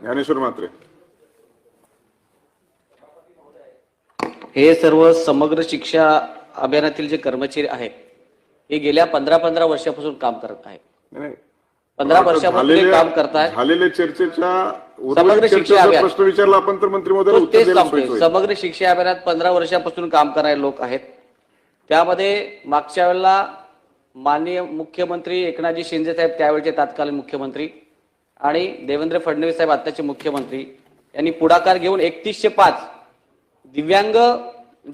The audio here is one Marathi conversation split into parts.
ज्ञानेश्वर मात्रे हे सर्व समग्र शिक्षा अभियानातील जे कर्मचारी आहेत हे गेल्या पंधरा पंधरा वर्षापासून काम करत आहेत. पंधरा वर्षापासून काम करतायत झालेल्या चर्चेच्या समग्र शिक्षा चर्चेचा अभियान. प्रश्न विचारला आपण तर मंत्री. समग्र शिक्षा अभियानात पंधरा वर्षापासून काम करणारे लोक आहेत त्यामध्ये मागच्या वेळेला माननीय मुख्यमंत्री एकनाथजी शिंदे साहेब त्यावेळेचे तत्कालीन मुख्यमंत्री आणि देवेंद्र फडणवीस साहेब आताचे मुख्यमंत्री यांनी पुढाकार घेऊन एकतीसशे पाच दिव्यांग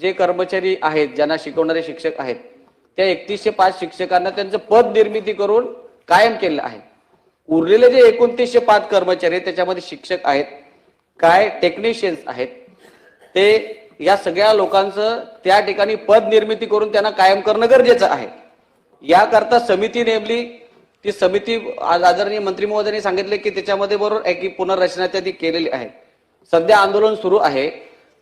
जे कर्मचारी आहेत ज्यांना शिकवणारे शिक्षक आहेत त्या एकतीसशे पाच शिक्षकांना त्यांचं पद निर्मिती करून कायम केलं आहे. उरलेले जे एकोणतीसशे पाच कर्मचारी आहेत त्याच्यामध्ये शिक्षक आहेत काय टेक्निशियन्स आहेत ते या सगळ्या लोकांचं त्या ठिकाणी पद निर्मिती करून त्यांना कायम करणं गरजेचं आहे. याकरता समिती नेमली ती समिती आज आदरणीय मंत्री महोदयांनी सांगितले की त्याच्यामध्ये बरोबर आहे की पुनर्रचना त्यांनी केलेली आहे. सध्या आंदोलन सुरू आहे.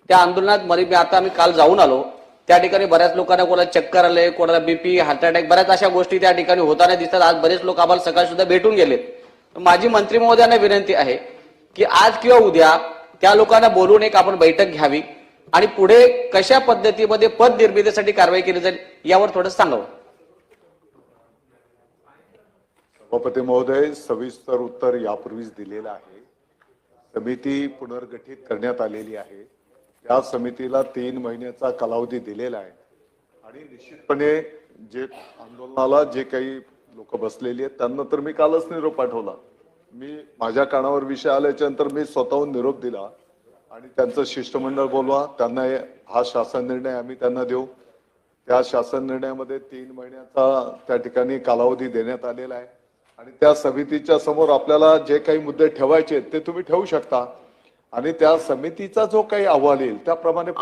त्या आंदोलनात मरी मी आता आम्ही काल जाऊन आलो. त्या ठिकाणी बऱ्याच लोकांना कोणाला चक्कर आले कोणाला बीपी हार्ट अटॅक बऱ्याच अशा गोष्टी त्या ठिकाणी होताना दिसतात. आज बरेच लोक आम्हाला सकाळी सुद्धा भेटून गेलेत माझी मंत्री महोदयांना विनंती आहे की आज किंवा उद्या त्या लोकांना बोलून एक आपण बैठक घ्यावी आणि पुढे कशा पद्धतीमध्ये पद निर्मितीसाठी कारवाई केली जाईल यावर थोडं सांगावं. सभापती महोदय सविस्तर उत्तर यापूर्वीच दिलेलं आहे. समिती पुनर्गठित करण्यात आलेली आहे. त्या समितीला तीन महिन्याचा कालावधी दिलेला आहे. आणि निश्चितपणे जे आंदोलनाला जे काही लोक बसलेली आहेत त्यांना तर मी कालच निरोप पाठवला. मी माझ्या कानावर विषय आल्याच्यानंतर मी स्वतःहून निरोप दिला. आणि त्यांचं शिष्टमंडळ बोलवा त्यांना हा शासन निर्णय आम्ही त्यांना देऊ. त्या शासन निर्णयामध्ये तीन महिन्याचा त्या ठिकाणी कालावधी देण्यात आलेला आहे. आणि त्या समितीच्या समोर आपल्याला जे काही मुद्दे ठेवायचे ते तुम्ही ठेवू शकता. आणि त्या समितीचा जो काही अहवाल येईल त्याप्रमाणे